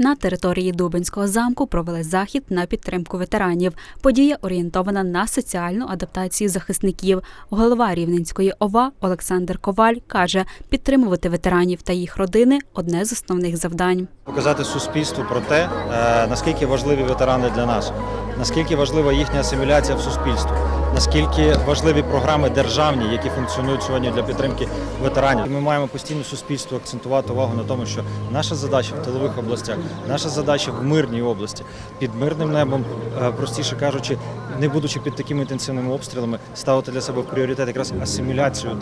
На території Дубинського замку провели захід на підтримку ветеранів. Подія орієнтована на соціальну адаптацію захисників. Голова Рівненської ОВА Олександр Коваль каже, підтримувати ветеранів та їх родини одне з основних завдань. Показати суспільству про те, е, наскільки важливі ветерани для нас, наскільки важлива їхня асиміляція в суспільство, наскільки важливі програми державні, які функціонують сьогодні для підтримки ветеранів. Ми маємо постійно суспільству акцентувати увагу на тому, що наша задача в тилових областях, наша задача в мирній області, під мирним небом, е, простіше кажучи, не будучи під такими інтенсивними обстрілами, ставити для себе в пріоритет якраз асиміляцію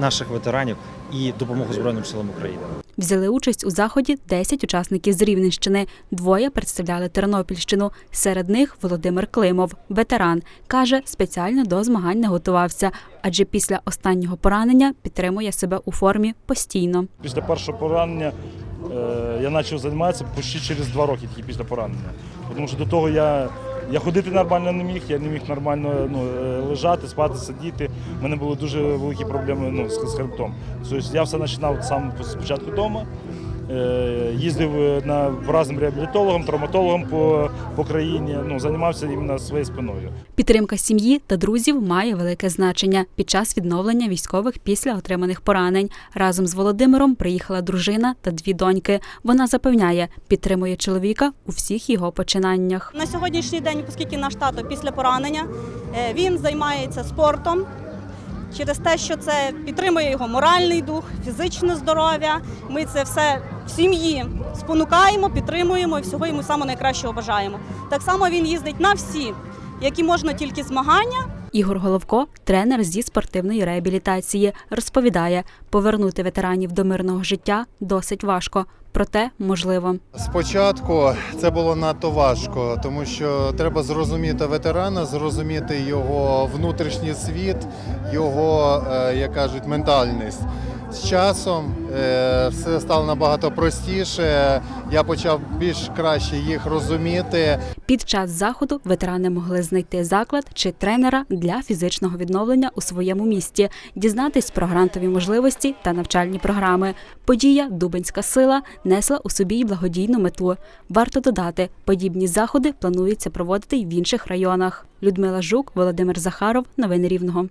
наших ветеранів і допомогу Збройним силам України. Взяли участь у заході 10 учасників з Рівненщини. Двоє представляли Тернопільщину. Серед них Володимир Климов, ветеран, каже, спеціально до змагань не готувався, адже після останнього поранення підтримує себе у формі постійно. Після першого поранення я почав займатися почти через два роки тільки після поранення. Тому що до того я, я ходити нормально не міг, я не міг нормально ну, е, лежати, спати, сидіти. У мене були дуже великі проблеми ну, з хребтом. Тобто я все починав сам спочатку вдома. Е, Їздив е, на по разним реабілітологам, травматологам по, по країні, ну, займався іменно своєю спиною. Підтримка сім'ї та друзів має велике значення під час відновлення військових після отриманих поранень. Разом з Володимиром приїхала дружина та дві доньки. Вона запевняє, підтримує чоловіка у всіх його починаннях. На сьогоднішній день, оскільки наш тато після поранення, е, він займається спортом через те, що це підтримує його моральний дух, фізичне здоров'я. Ми це все в сім'ї спонукаємо, підтримуємо і всього йому самого найкращого бажаємо. Так само він їздить на всі, які можна тільки змагання. Ігор Головко, тренер зі спортивної реабілітації, розповідає, повернути ветеранів до мирного життя досить важко, проте можливо. Спочатку це було надто важко, тому що треба зрозуміти ветерана, зрозуміти його внутрішній світ, його, е, як кажуть, ментальність. З часом е, все стало набагато простіше. Я почав більш краще їх розуміти. Під час заходу ветерани могли знайти заклад чи тренера для фізичного відновлення у своєму місті, дізнатись про грантові можливості та навчальні програми. Подія Дубинська сила несла у собі й благодійну мету. Варто додати, подібні заходи планується проводити й в інших районах. Людмила Жук, Володимир Захаров, новини Рівного.